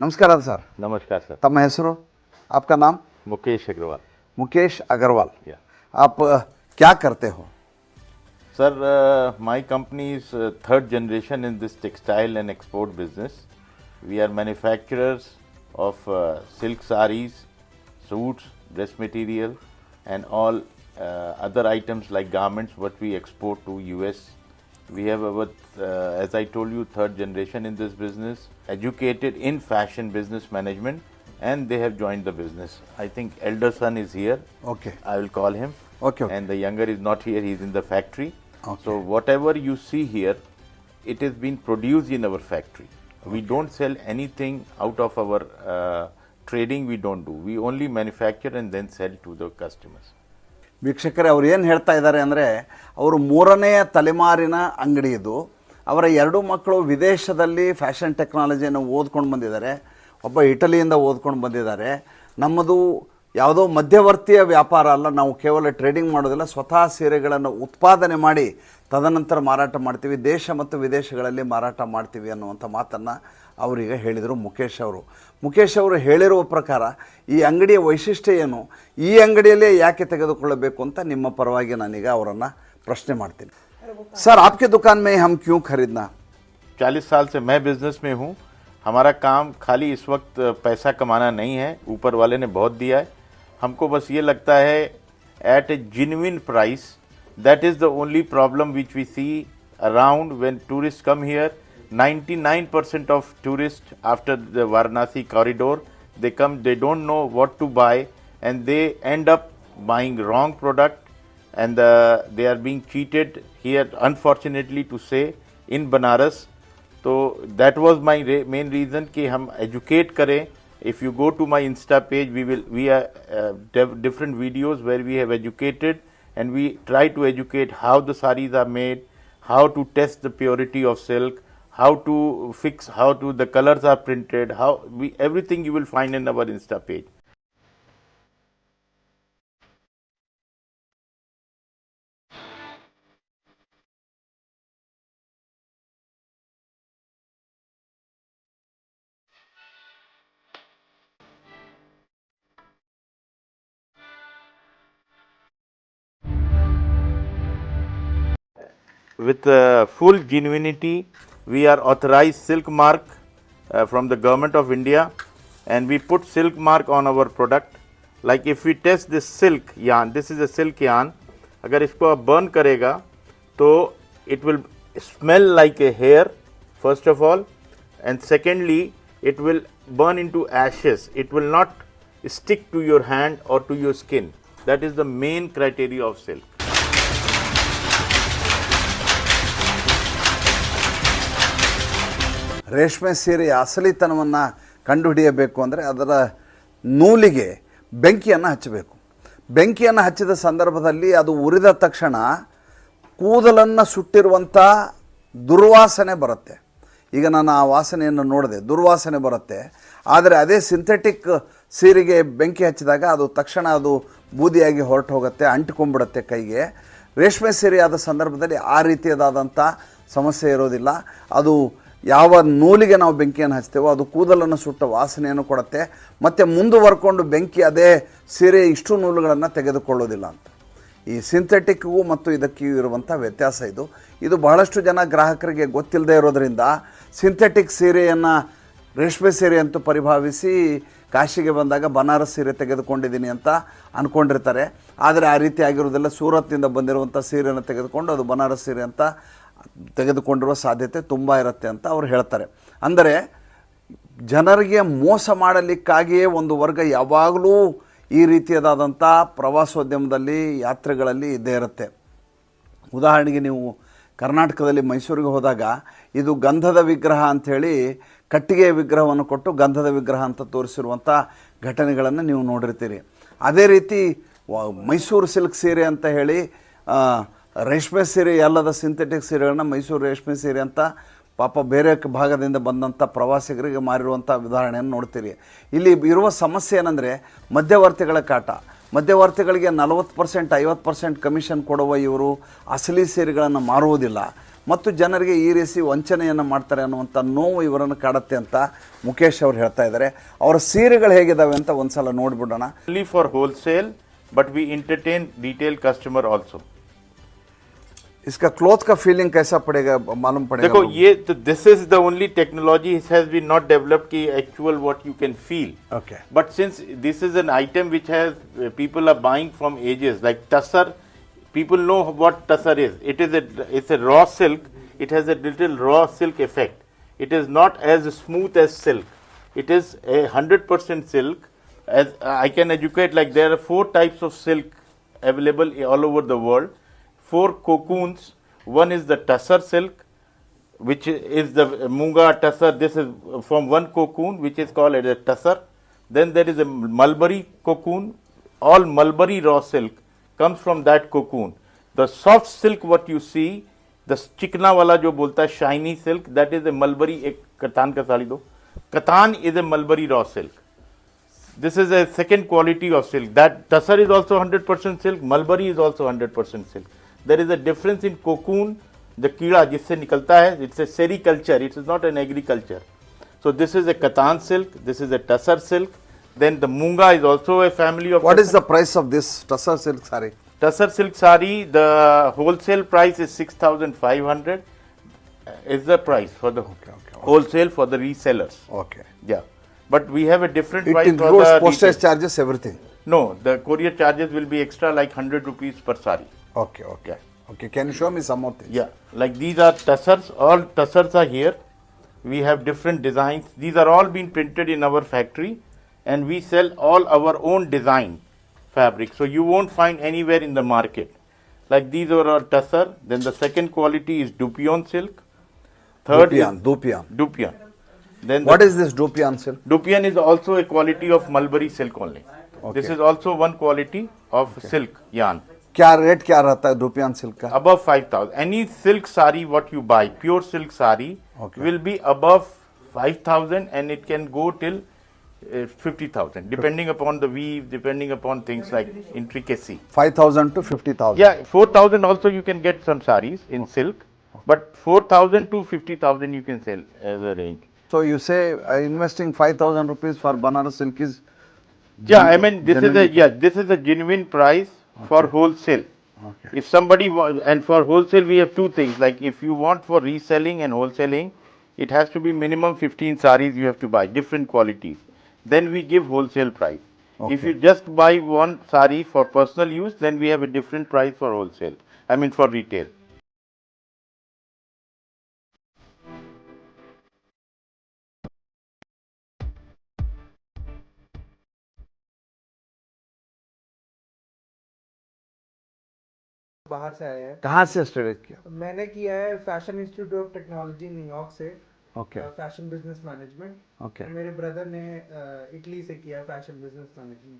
नमस्कार सर नमस्कार सर तम ಹೆಸರು आपका नाम मुकेश अग्रवाल मुकेश अग्रवाल Yeah. आप अ, क्या करते हो Sir, uh, my company is uh, third generation in this textile and export business. We are manufacturers of uh, silk saris, suits, dress material, and all uh, other items like garments what we export to US. We have our, uh, as I told you, third generation in this business, educated in fashion business management, and they have joined the business. I think elder son is here. Okay. I will call him. Okay, okay. And the younger is not here, he's in the factory. Okay. So whatever you see here, it has been produced in our factory. We don't sell anything out of our uh, trading, we don't do. We only manufacture and then sell to the customers. ವೀಕ್ಷಕರೇ, ಅವ್ರು ಏನು ಹೇಳ್ತಾ ಇದ್ದಾರೆ ಅಂದರೆ, ಅವರು ಮೂರನೆಯ ತಲೆಮಾರಿನ ಅಂಗಡಿ ಇದು. ಅವರ ಎರಡು ಮಕ್ಕಳು ವಿದೇಶದಲ್ಲಿ ಫ್ಯಾಷನ್ ಟೆಕ್ನಾಲಜಿಯನ್ನು ಓದ್ಕೊಂಡು ಬಂದಿದ್ದಾರೆ. ಒಬ್ಬ ಇಟಲಿಯಿಂದ ಓದ್ಕೊಂಡು ಬಂದಿದ್ದಾರೆ. ನಮ್ಮದು ಯಾವುದೋ ಮಧ್ಯವರ್ತಿಯ ವ್ಯಾಪಾರ ಅಲ್ಲ ನಾವು ಕೇವಲ ಟ್ರೇಡಿಂಗ್ ಮಾಡೋದಿಲ್ಲ ಸ್ವತಃ ಸೀರೆಗಳನ್ನು ಉತ್ಪಾದನೆ ಮಾಡಿ ತದನಂತರ ಮಾರಾಟ ಮಾಡ್ತೀವಿ ದೇಶ ಮತ್ತು ವಿದೇಶಗಳಲ್ಲಿ ಮಾರಾಟ ಮಾಡ್ತೀವಿ ಅನ್ನುವಂಥ ಮಾತನ್ನು ಅವರೀಗ ಹೇಳಿದರು ಮುಖೇಶ್ ಅವರು ಮುಖೇಶ್ ಅವರು ಹೇಳಿರುವ ಪ್ರಕಾರ ಈ ಅಂಗಡಿಯ ವೈಶಿಷ್ಟ್ಯ ಏನು ಈ ಅಂಗಡಿಯಲ್ಲೇ ಯಾಕೆ ತೆಗೆದುಕೊಳ್ಳಬೇಕು ಅಂತ ನಿಮ್ಮ ಪರವಾಗಿ ನಾನೀಗ ಅವರನ್ನು ಪ್ರಶ್ನೆ ಮಾಡ್ತೀನಿ ಸರ್ आपके दुकान में हम क्यों खरीदना चालीस साल से मैं बिजनेस में हूँ हमारा काम खाली इस वक्त पैसा कमाना नहीं है ऊपर वाले ने बहुत दिया है हमको बस ये लगता है at a genuine price that is the only problem which we see around when tourist come here 99% of tourists after the Varanasi corridor they come they don't know what to buy and they end up buying wrong product and uh, they are being cheated here unfortunately to say in Banaras तो that was my main reason कि हम educate करें if you go to my insta page we will we are uh, different videos where we have educated and we try to educate how the saris are made how to test the purity of silk how to fix how to the colors are printed how we everything you will find in our insta page with uh, full genuinity. We are authorized silk mark uh, from the government of India, and we put silk mark on our product. Like if we test this silk yarn, this is a silk yarn. अगर इसको आप burn करेगा तो it will smell like a hair first of all and secondly it will burn into ashes it will not stick to your hand or to your skin that is the main criteria of silk ರೇಷ್ಮೆ ಸೀರೆಯ ಅಸಲಿತನವನ್ನು ಕಂಡುಹಿಡಿಯಬೇಕು ಅಂದರೆ ಅದರ ನೂಲಿಗೆ ಬೆಂಕಿಯನ್ನು ಹಚ್ಚಬೇಕು. ಬೆಂಕಿಯನ್ನು ಹಚ್ಚಿದ ಸಂದರ್ಭದಲ್ಲಿ ಅದು ಉರಿದ ತಕ್ಷಣ ಕೂದಲನ್ನು ಸುಟ್ಟಿರುವಂಥ ದುರ್ವಾಸನೆ ಬರುತ್ತೆ. ಈಗ ನಾನು ಆ ವಾಸನೆಯನ್ನು ನೋಡಿದೆ, ದುರ್ವಾಸನೆ ಬರುತ್ತೆ. ಆದರೆ ಅದೇ ಸಿಂಥೆಟಿಕ್ ಸೀರೆಗೆ ಬೆಂಕಿ ಹಚ್ಚಿದಾಗ ಅದು ತಕ್ಷಣ ಅದು ಬೂದಿಯಾಗಿ ಹೊರಟು ಹೋಗುತ್ತೆ ಅಂಟಿಕೊಂಡ್ಬಿಡುತ್ತೆ ಕೈಗೆ. ರೇಷ್ಮೆ ಸೀರೆ ಆದ ಸಂದರ್ಭದಲ್ಲಿ ಆ ರೀತಿಯದಾದಂಥ ಸಮಸ್ಯೆ ಇರೋದಿಲ್ಲ. ಅದು ಯಾವ ನೂಲಿಗೆ ನಾವು ಬೆಂಕಿಯನ್ನು ಹಚ್ತೇವೋ ಅದು ಕೂದಲನ್ನು ಸುಟ್ಟ ವಾಸನೆಯನ್ನು ಕೊಡುತ್ತೆ. ಮತ್ತು ಮುಂದುವರ್ಕೊಂಡು ಬೆಂಕಿ ಅದೇ ಸೀರೆ ಇಷ್ಟು ನೂಲುಗಳನ್ನು ತೆಗೆದುಕೊಳ್ಳೋದಿಲ್ಲ ಅಂತ. ಈ ಸಿಂಥೆಟಿಕ್ಗೂ ಮತ್ತು ಇದಕ್ಕೂ ಇರುವಂಥ ವ್ಯತ್ಯಾಸ ಇದು. ಇದು ಬಹಳಷ್ಟು ಜನ ಗ್ರಾಹಕರಿಗೆ ಗೊತ್ತಿಲ್ಲದೆ ಇರೋದರಿಂದ ಸಿಂಥೆಟಿಕ್ ಸೀರೆಯನ್ನು ರೇಷ್ಮೆ ಸೀರೆ ಅಂತೂ ಪರಿಭಾವಿಸಿ ಕಾಶಿಗೆ ಬಂದಾಗ ಬನಾರಸ್ ಸೀರೆ ತೆಗೆದುಕೊಂಡಿದ್ದೀನಿ ಅಂತ ಅಂದ್ಕೊಂಡಿರ್ತಾರೆ ಆದರೆ ಆ ರೀತಿ ಆಗಿರೋದಿಲ್ಲ ಸೂರತ್ನಿಂದ ಬಂದಿರುವಂಥ ಸೀರೆಯನ್ನು ತೆಗೆದುಕೊಂಡು ಅದು ಬನಾರಸ್ ಸೀರೆ ಅಂತ ತೆಗೆದುಕೊಂಡಿರುವ ಸಾಧ್ಯತೆ ತುಂಬ ಇರುತ್ತೆ ಅಂತ ಅವ್ರು ಹೇಳ್ತಾರೆ. ಅಂದರೆ ಜನರಿಗೆ ಮೋಸ ಮಾಡಲಿಕ್ಕಾಗಿಯೇ ಒಂದು ವರ್ಗ ಯಾವಾಗಲೂ ಈ ರೀತಿಯದಾದಂಥ ಪ್ರವಾಸೋದ್ಯಮದಲ್ಲಿ, ಯಾತ್ರೆಗಳಲ್ಲಿ ಇದ್ದೇ ಇರುತ್ತೆ. ಉದಾಹರಣೆಗೆ ನೀವು ಕರ್ನಾಟಕದಲ್ಲಿ ಮೈಸೂರಿಗೆ ಹೋದಾಗ ಇದು ಗಂಧದ ವಿಗ್ರಹ ಅಂಥೇಳಿ ಕಟ್ಟಿಗೆಯ ವಿಗ್ರಹವನ್ನು ಕೊಟ್ಟು ಗಂಧದ ವಿಗ್ರಹ ಅಂತ ತೋರಿಸಿರುವಂಥ ಘಟನೆಗಳನ್ನು ನೀವು ನೋಡಿರ್ತೀರಿ. ಅದೇ ರೀತಿ ಮೈಸೂರು ಸಿಲ್ಕ್ ಸೀರೆ ಅಂತ ಹೇಳಿ ರೇಷ್ಮೆ ಸೀರೆ ಅಲ್ಲದ ಸಿಂಥೆಟಿಕ್ ಸೀರೆಗಳನ್ನ ಮೈಸೂರು ರೇಷ್ಮೆ ಸೀರೆ ಅಂತ ಪಾಪ ಬೇರೆ ಭಾಗದಿಂದ ಬಂದಂಥ ಪ್ರವಾಸಿಗರಿಗೆ ಮಾರಿರುವಂಥ ಉದಾಹರಣೆಯನ್ನು ನೋಡ್ತೀರಿ. ಇಲ್ಲಿ ಇರುವ ಸಮಸ್ಯೆ ಏನಂದರೆ ಮಧ್ಯವರ್ತಿಗಳ ಕಾಟ. ಮಧ್ಯವರ್ತಿಗಳಿಗೆ ನಲವತ್ತು ಪರ್ಸೆಂಟ್ ಐವತ್ತು ಪರ್ಸೆಂಟ್ ಕಮಿಷನ್ ಕೊಡುವ ಇವರು ಅಸಲಿ ಸೀರೆಗಳನ್ನು ಮಾರುವುದಿಲ್ಲ. ಮತ್ತು ಜನರಿಗೆ ಈ ರೀತಿ ವಂಚನೆಯನ್ನು ಮಾಡ್ತಾರೆ ಅನ್ನುವಂಥ ನೋವು ಇವರನ್ನು ಕಾಡುತ್ತೆ ಅಂತ ಮುಖೇಶ್ ಅವರು ಹೇಳ್ತಾ ಇದ್ದಾರೆ. ಅವರ ಸೀರೆಗಳು ಹೇಗಿದ್ದಾವೆ ಅಂತ ಒಂದ್ಸಲ ನೋಡಿಬಿಡೋಣ. Only for wholesale but we entertain retail customer also. इसका क्लॉथ का फीलिंग कैसा पड़ेगा मालूम पड़ेगा देखो ये तो this is the only technology which has been not developed ki actual what you can feel. Okay. But since this is an item which has uh, people are buying from ages like tussar, people know what tussar is. It is a it's a raw silk. It has a little raw silk effect. It is not as smooth as silk. It is a hundred percent silk. As I can educate, like there are four types of silk available all over the world. four cocoons. One is the tusser silk, which is the Munga tusser. This is from one cocoon, which is called as a tusser. Then there is a mulberry cocoon. All mulberry raw silk comes from that cocoon. The soft silk, what you see, the chikna wala jo bolta है shiny silk that is a mulberry एक कतान का साड़ी दो katan is a mulberry raw silk this is a second quality of silk that tussar is also hundred percent silk mulberry is also hundred percent silk There is a difference in cocoon. The कीड़ा जिससे निकलता है, it's a sericulture. It is not an agriculture. So this is a katan silk. This is a tussar silk. Then the munga is also a family of. what is the price of this tussar silk saree tussar silk sari? The wholesale price is six thousand five hundred. Is the price for the okay, okay. wholesale for the resellers? okay Yeah, but we have a different it price for includes the postage retail. charges everything No, the courier charges will be extra, like hundred rupees per sari. okay okay Yeah. okay can you show me some more things Yeah, like these are tussars. All tussars are here. We have different designs. These are all being printed in our factory, and we sell all our own design fabric. So you won't find anywhere in the market. Like these are our tussar. Then the second quality is dupion silk. Third dupion is dupion dupion. Then what the is this dupion silk Dupion is also a quality of mulberry silk only. Okay. This is also one quality of silk yarn. क्या rate क्या रहता है दुपियान silk का Above 5000. Any silk sari what you buy, pure silk sari, Okay. will be above 5000 and it can go till uh, 50000 depending upon the weave, depending upon things like intricacy. 5000 to 50000 Yeah, 4000 also you can get some saris in silk, but 4000 to 50000 you can sell as a range. so you say uh, investing 5000 rupees for banaras silk is Yeah, I mean this is a Genuine- yeah this is a genuine price for wholesale. okay If somebody and for wholesale we have two things like if you want for reselling and wholesaling, it has to be minimum 15 saris you have to buy different qualities. Then we give wholesale price. If you just buy one sari for personal use, then we have a different price for wholesale. I mean for retail. बाहर से आए हैं कहाँ से study किया मैंने किया है fashion institute of technology New York से okay fashion business management okay मेरे ब्रदर ने अ, इटली से किया fashion business management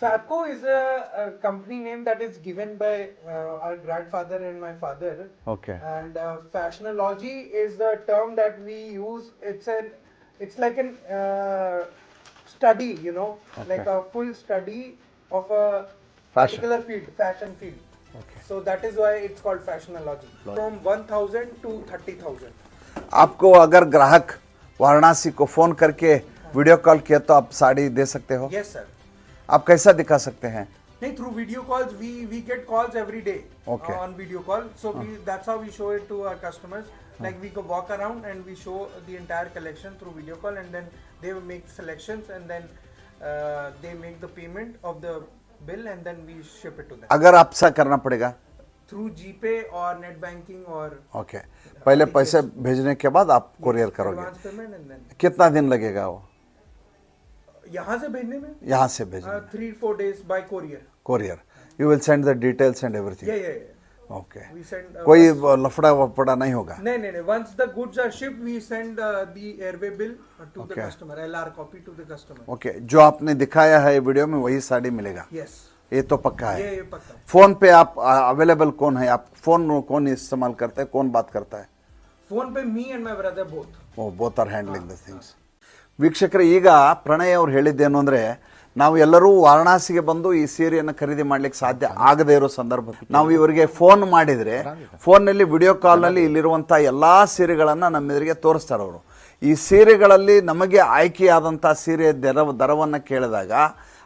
Fabco is a, a company name that is given by uh, our grandfather and my father. Okay And uh, fashionology is the term that we use. It's an, it's like an uh, study, you know, like a full study of a Fashion. particular field, fashion field. Okay. So that is why it's called fashionology. From 1,000 to 30,000. आपको अगर ग्राहक वाराणसी को phone करके video call किया तो आप साड़ी दे सकते हो Yes, sir. आप कैसा दिखा सकते हैं Hey, through video calls, we we get calls every day Okay. uh, on video call. So we, that's how we show it to our customers. Like we go walk around and we show the entire collection through video call, and then they will make selections, and then uh, they make the payment of the अगर आप सा करना पड़ेगा। Through GPay और net banking और okay पहले पैसे भेजने के बाद आप कुरियर करोगे। कितना दिन लगेगा वो? यहाँ से भेजने में? यहाँ से भेजने three four days by courier courier you will send the details and everything Okay We send. Uh, कोई once- लफड़ा वफड़ा नहीं होगा No, no, no. Once the goods are shipped, we send uh, the airway bill uh, to the Okay. customer, LR copy to the customer. Okay जो आपने दिखाया है video में वही साड़ी मिलेगा Yes. ये तो पक्का ये है ये पक्का फोन पे आप अवेलेबल कौन है आप फोन कौन इस्तेमाल करते हैं कौन बात करता है PhonePe me and my brother both O both are handling the things ವೀಕ್ಷಕರೇ ಈಗ ಪ್ರಣಯ್ ಅವ್ರು ಹೇಳಿದ್ದೇನು ಅಂದರೆ ನಾವು ಎಲ್ಲರೂ ವಾರಣಾಸಿಗೆ ಬಂದು ಈ ಸೀರೆಯನ್ನು ಖರೀದಿ ಮಾಡ್ಲಿಕ್ಕೆ ಸಾಧ್ಯ ಆಗದೇ ಇರೋ ಸಂದರ್ಭ ನಾವು ಇವರಿಗೆ ಫೋನ್ ಮಾಡಿದರೆ, ಫೋನ್ನಲ್ಲಿ ವಿಡಿಯೋ ಕಾಲ್ನಲ್ಲಿ ಇಲ್ಲಿರುವಂಥ ಎಲ್ಲ ಸೀರೆಗಳನ್ನು ನಮ್ಮ ಎದುರಿಗೆ ತೋರಿಸ್ತಾರೆ ಅವರು. ಈ ಸೀರೆಗಳಲ್ಲಿ ನಮಗೆ ಆಯ್ಕೆಯಾದಂಥ ಸೀರೆ ದರ, ದರವನ್ನು ಕೇಳಿದಾಗ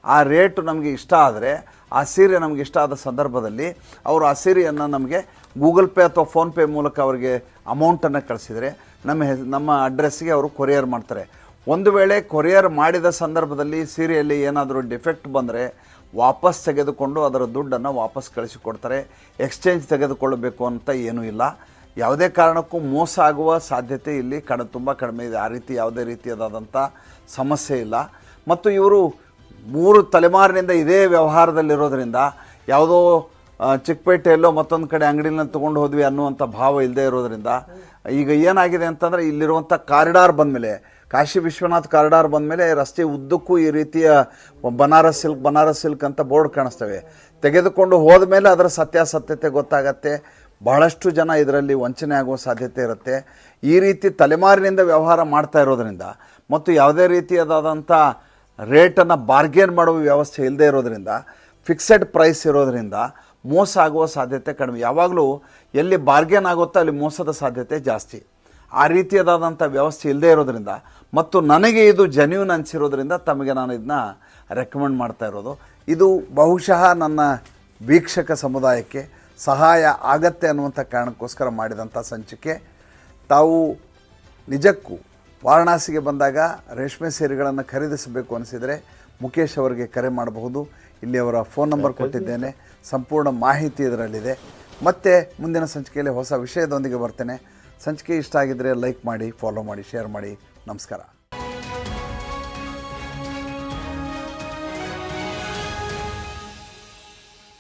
ಆ ರೇಟ್ ನಮಗೆ ಇಷ್ಟ ಆದರೆ, ಆ ಸೀರೆ ನಮಗೆ ಇಷ್ಟ ಆದ ಸಂದರ್ಭದಲ್ಲಿ ಅವರು ಆ ಸೀರೆಯನ್ನು ನಮಗೆ ಗೂಗಲ್ ಪೇ ಅಥವಾ ಫೋನ್ಪೇ ಮೂಲಕ ಅವರಿಗೆ ಅಮೌಂಟನ್ನು ಕಳಿಸಿದರೆ, ನಮ್ಮ ನಮ್ಮ ಅಡ್ರೆಸ್ಸಿಗೆ ಅವರು ಕೊರಿಯರ್ ಮಾಡ್ತಾರೆ. ಒಂದು ವೇಳೆ ಕೊರಿಯರ್ ಮಾಡಿದ ಸಂದರ್ಭದಲ್ಲಿ ಸೀರೆಯಲ್ಲಿ ಏನಾದರೂ ಡಿಫೆಕ್ಟ್ ಬಂದರೆ ವಾಪಸ್ ತೆಗೆದುಕೊಂಡು ಅದರ ದುಡ್ಡನ್ನು ವಾಪಸ್ ಕಳಿಸಿಕೊಡ್ತಾರೆ, ಎಕ್ಸ್ಚೇಂಜ್ ತೆಗೆದುಕೊಳ್ಳಬೇಕು ಅಂತ ಏನೂ ಇಲ್ಲ. ಯಾವುದೇ ಕಾರಣಕ್ಕೂ ಮೋಸ ಆಗುವ ಸಾಧ್ಯತೆ ಇಲ್ಲಿ ಕಡ ತುಂಬ ಕಡಿಮೆ ಇದೆ. ಆ ರೀತಿ ಯಾವುದೇ ರೀತಿಯಾದಂಥ ಸಮಸ್ಯೆ ಇಲ್ಲ. ಮತ್ತು ಇವರು ಮೂರು ತಲೆಮಾರಿನಿಂದ ಇದೇ ವ್ಯವಹಾರದಲ್ಲಿರೋದ್ರಿಂದ ಯಾವುದೋ ಚಿಕ್ಕಪೇಟೆಯಲ್ಲೋ ಮತ್ತೊಂದು ಕಡೆ ಅಂಗಡಿನ ತೊಗೊಂಡು ಹೋದ್ವಿ ಅನ್ನುವಂಥ ಭಾವ ಇಲ್ಲದೆ ಇರೋದ್ರಿಂದ ಈಗ ಏನಾಗಿದೆ ಅಂತಂದರೆ ಇಲ್ಲಿರುವಂಥ ಕಾರಿಡಾರ್ ಬಂದಮೇಲೆ ಕಾಶಿ ವಿಶ್ವನಾಥ್ ಕಾರಿಡಾರ್ ಬಂದಮೇಲೆ ರಸ್ತೆ ಉದ್ದಕ್ಕೂ ಈ ರೀತಿಯ ಬನಾರಸ್ ಸಿಲ್ಕ್ ಬನಾರಸ್ ಸಿಲ್ಕ್ ಅಂತ ಬೋರ್ಡ್ ಕಾಣಿಸ್ತವೆ. ತೆಗೆದುಕೊಂಡು ಹೋದ ಮೇಲೆ ಅದರ ಸತ್ಯಾಸತ್ಯತೆ ಗೊತ್ತಾಗತ್ತೆ. ಬಹಳಷ್ಟು ಜನ ಇದರಲ್ಲಿ ವಂಚನೆ ಆಗುವ ಸಾಧ್ಯತೆ ಇರುತ್ತೆ. ಈ ರೀತಿ ತಲೆಮಾರಿನಿಂದ ವ್ಯವಹಾರ ಮಾಡ್ತಾ ಇರೋದರಿಂದ ಮತ್ತು ಯಾವುದೇ ರೀತಿಯಾದಂಥ ರೇಟನ್ನು ಬಾರ್ಗೇನ್ ಮಾಡುವ ವ್ಯವಸ್ಥೆ ಇಲ್ಲದೆ ಇರೋದರಿಂದ, ಫಿಕ್ಸೆಡ್ ಪ್ರೈಸ್ ಇರೋದರಿಂದ ಮೋಸ ಆಗುವ ಸಾಧ್ಯತೆ ಕಡಿಮೆ. ಯಾವಾಗಲೂ ಎಲ್ಲಿ ಬಾರ್ಗೇನ್ ಆಗುತ್ತೋ ಅಲ್ಲಿ ಮೋಸದ ಸಾಧ್ಯತೆ ಜಾಸ್ತಿ. ಆ ರೀತಿಯಾದಂಥ ವ್ಯವಸ್ಥೆ ಇಲ್ಲದೆ ಇರೋದ್ರಿಂದ ಮತ್ತು ನನಗೆ ಇದು ಜೆನ್ಯೂನ್ ಅನಿಸಿರೋದ್ರಿಂದ ತಮಗೆ ನಾನು ಇದನ್ನ ರೆಕಮೆಂಡ್ ಮಾಡ್ತಾ ಇರೋದು. ಇದು ಬಹುಶಃ ನನ್ನ ವೀಕ್ಷಕ ಸಮುದಾಯಕ್ಕೆ ಸಹಾಯ ಆಗತ್ತೆ ಅನ್ನುವಂಥ ಕಾರಣಕ್ಕೋಸ್ಕರ ಮಾಡಿದಂಥ ಸಂಚಿಕೆ. ತಾವು ನಿಜಕ್ಕೂ ವಾರಣಾಸಿಗೆ ಬಂದಾಗ ರೇಷ್ಮೆ ಸೀರೆಗಳನ್ನು ಖರೀದಿಸಬೇಕು ಅನಿಸಿದರೆ ಮುಖೇಶ್ ಅವರಿಗೆ ಕರೆ ಮಾಡಬಹುದು. ಇಲ್ಲಿ ಅವರ ಫೋನ್ ನಂಬರ್ ಕೊಟ್ಟಿದ್ದೇನೆ. ಸಂಪೂರ್ಣ ಮಾಹಿತಿ ಇದರಲ್ಲಿದೆ. ಮತ್ತೆ ಮುಂದಿನ ಸಂಚಿಕೆಯಲ್ಲಿ ಹೊಸ ವಿಷಯದೊಂದಿಗೆ ಬರ್ತೇನೆ. ಸಂಚಿಕೆ ಇಷ್ಟ ಆಗಿದ್ದರೆ ಲೈಕ್ ಮಾಡಿ ಫಾಲೋ ಮಾಡಿ ಶೇರ್ ಮಾಡಿ. ನಮಸ್ಕಾರ.